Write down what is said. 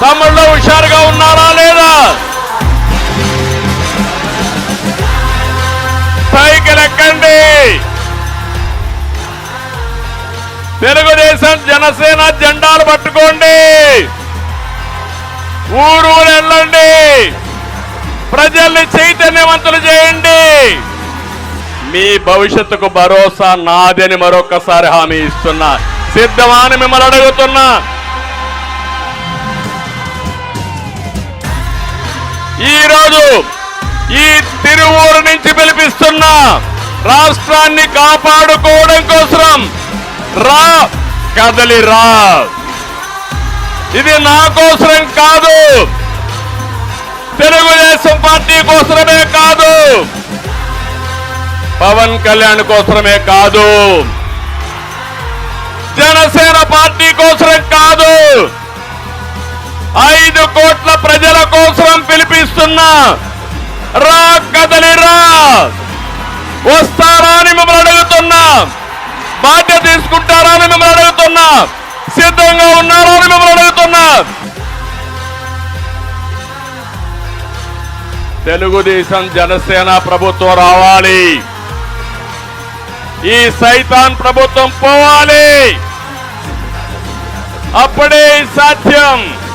తమ్ముళ్ళు హుషారుగా ఉన్నారా లేదా? సైకిల్ ఎక్కండి. తెలుగుదేశం జనసేన జెండాలు పట్టుకోండి. ఊరు ఊరు వెళ్ళండి. ప్రజల్ని చైతన్యవంతులు చేయండి. మీ భవిష్యత్తుకు భరోసా నాదని మరొకసారి హామీ ఇస్తున్నా. సిద్ధమాని మిమ్మల్ని అడుగుతున్నా. ఈరోజు ఈ తిరువూరు నుంచి పిలిపిస్తున్న రాష్ట్రాన్ని కాపాడుకోవడం కోసం రా కదలి రా. ఇది నా కోసరం కాదు. తెలుగుదేశం పార్టీ కోసమే కాదు. పవన్ కళ్యాణ్ కోసమే కాదు. ఐదు కోట్ల ప్రజల కోసం పిలిపిస్తున్నా రా కదలి రా. వస్తారా అని మిమ్మల్ని అడుగుతున్నా. బాధ్యత తీసుకుంటారా అని మిమ్మల్ని అడుగుతున్నా. సిద్ధంగా ఉన్నారా అని మిమ్మల్ని అడుగుతున్నా. తెలుగుదేశం జనసేన ప్రభుత్వం రావాలి. ఈ సైతాన్ ప్రభుత్వం పోవాలి. అప్పుడే సాధ్యం.